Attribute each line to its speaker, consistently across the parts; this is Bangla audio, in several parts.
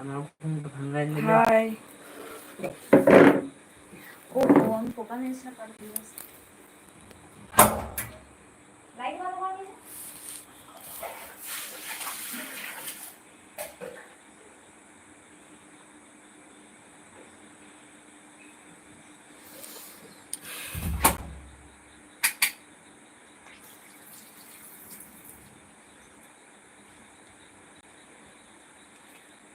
Speaker 1: আমার ঘুম ভাঙাই দিল
Speaker 2: হাই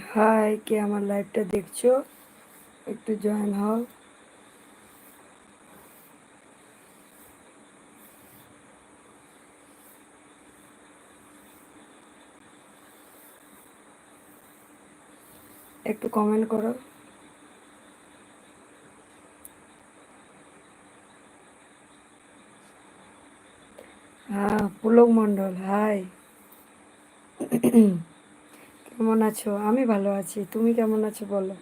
Speaker 2: হাই, কে আমার লাইভটা দেখছ? একটু জয়েন হও। একটু কমেন্ট করো। হ্যাঁ পুলক মণ্ডল, হাই। কেমন আছো? আমি ভালো আছি। তুমি কেমন আছো বলো?